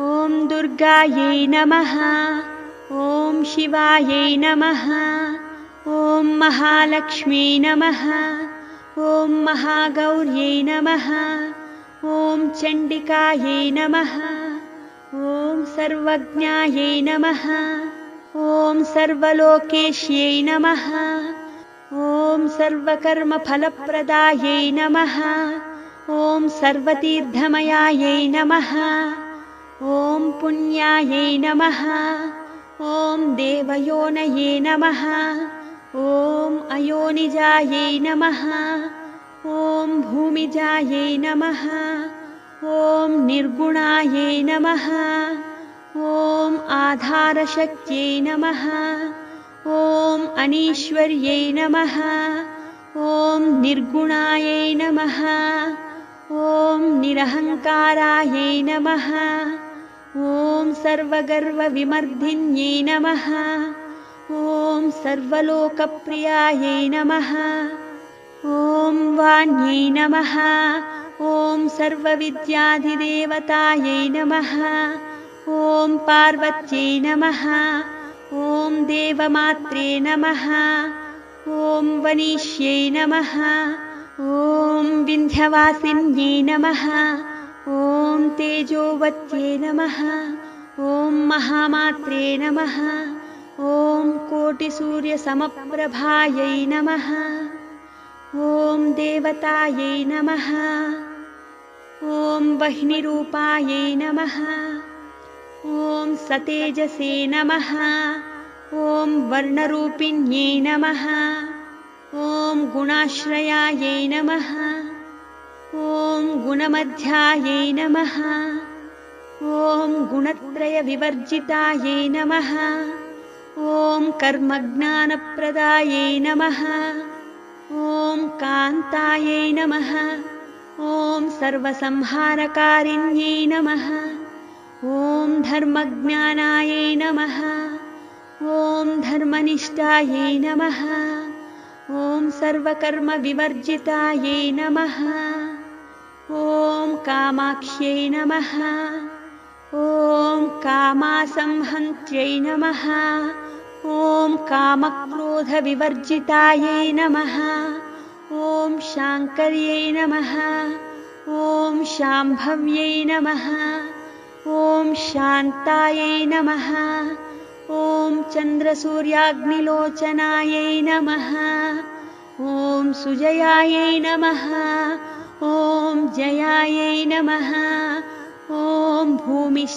ॐ दुर्गायै नमः। ॐ शिवायै नमः। ॐ महालक्ष्मी नमः। ॐ महागौर्यै नमः। ॐ चण्डिकायै नमः। ॐ सर्वज्ञायै नमः। ॐ सर्वलोकेश्यै नमः। ॐ सर्वकर्मफलप्रदायै नमः। ॐ सर्वतीर्थमयायै नमः ॐ पुण्यायै नमः। ॐ देवयोनये नमः। ॐ अयोनिजायै नमः। ॐ भूमिजायै नमः। ॐ निर्गुणायै नमः। ॐ आधारशक्त्यै नमः। ॐ अनीश्वर्यै नमः। ॐ निर्गुणायै नमः। ॐ निरहङ्कारायै नमः ॐ सर्वगर्वविमर्दिन्यै नमः। ॐ सर्वलोकप्रियायै नमः। ॐ वाण्यै नमः। ॐ सर्वविद्याधिदेवतायै नमः। ॐ पार्वत्यै नमः। ॐ देवमात्रे नमः। ॐ वनिष्यै नमः। ॐ विन्ध्यवासिन्यै नमः ॐ तेजोवत्यै नमः ॐ महामात्रे नमः ॐ कोटिसूर्यसमप्रभायै नमः ॐ देवतायै नमः ॐ वह्निरूपायै नमः ॐ सतेजसे नमः ॐ वर्णरूपिण्यै नमः ॐ गुणाश्रयायै नमः ॐ गुणमध्यायै नमः। ॐ गुणत्रयविवर्जितायै नमः। ॐ कर्मज्ञानप्रदायै नमः। ॐ कान्तायै नमः। ॐ सर्वसंहारकारिण्यै नमः। ॐ धर्मज्ञानायै नमः। ॐ धर्मनिष्ठायै नमः। ॐ सर्वकर्मविवर्जितायै नमः ॐ कामाक्ष्यै नमः। ॐ कामासंहन्त्यै नमः। ॐ कामक्रोधविवर्जितायै नमः। ॐ शाङ्कर्यै नमः। ॐ शाम्भव्यै नमः। ॐ शान्तायै नमः। ॐ चन्द्रसूर्याग्निलोचनायै नमः। ॐ सुजयायै नमः ॐ जयायै नमः। ॐ भूमिष्ठ